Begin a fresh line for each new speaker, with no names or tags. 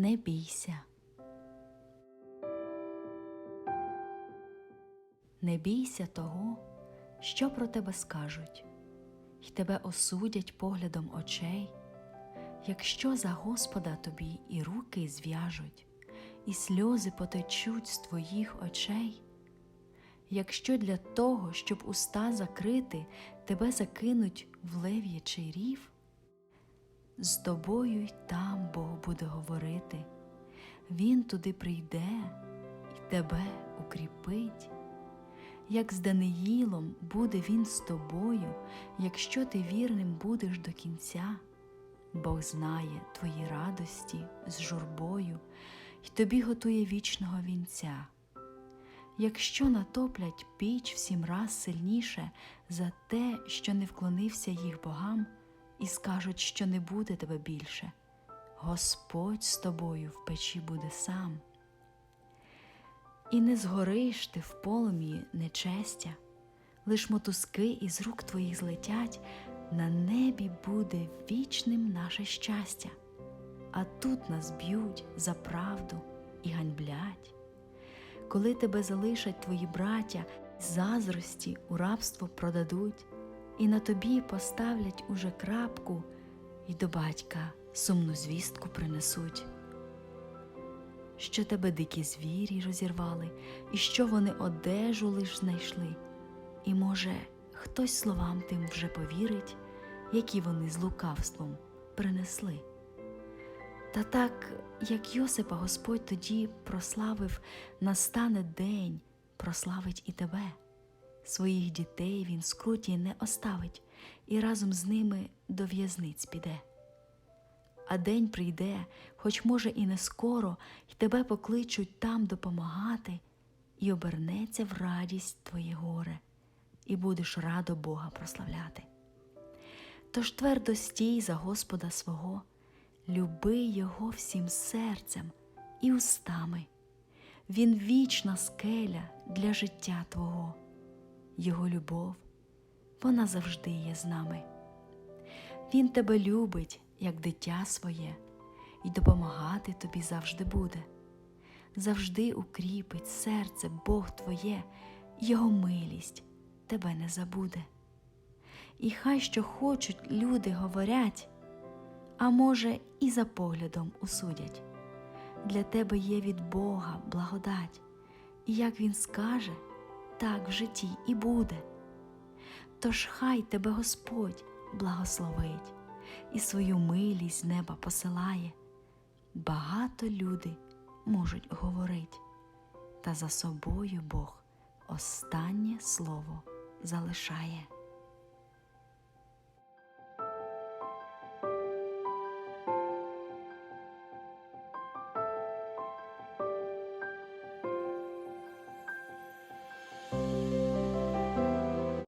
не бійся. Не бійся того, що про тебе скажуть, й тебе осудять поглядом очей, якщо за Господа тобі і руки зв'яжуть, і сльози потечуть з твоїх очей, якщо для того, щоб уста закрити, тебе закинуть в лев'ячий рів, з тобою й там Бог буде говорити, Він туди прийде і тебе укріпить. Як з Даниїлом буде він з тобою, якщо ти вірним будеш до кінця. Бог знає твої радості з журбою й тобі готує вічного вінця. Якщо натоплять піч в сім раз сильніше за те, що не вклонився їх богам, і скажуть, що не буде тебе більше, Господь з тобою в печі буде сам. І не згориш ти в полум'ї нечестя, лиш мотузки із рук твоїх злетять, на небі буде вічним наше щастя, а тут нас б'ють за правду і ганьблять. Коли тебе залишать твої браття, зазрості у рабство продадуть, і на тобі поставлять уже крапку, і до батька сумну звістку принесуть що тебе дикі звірі розірвали, і що вони одежу лиш знайшли, і, може, хтось словам тим вже повірить, які вони з лукавством принесли. Та так, як Йосипа Господь тоді прославив, настане день, прославить і тебе. Своїх дітей він скруті не оставить і разом з ними до в'язниць піде а день прийде, хоч, може, і не скоро, й тебе покличуть там допомагати, і обернеться в радість твоє горе, і будеш радо Бога прославляти. Тож твердо стій за Господа свого, люби Його всім серцем і устами. Він вічна скеля для життя Твого, Його любов, вона завжди є з нами. Він тебе любить, як дитя своє, і допомагати тобі завжди буде. Завжди укріпить серце Бог твоє, Його милість тебе не забуде. І хай що хочуть люди говорять, а може, і за поглядом усудять. Для тебе є від Бога благодать, і як Він скаже, так в житті і буде. Тож хай тебе Господь благословить і свою милість неба посилає. Багато люди можуть говорить, та за собою Бог останнє слово залишає.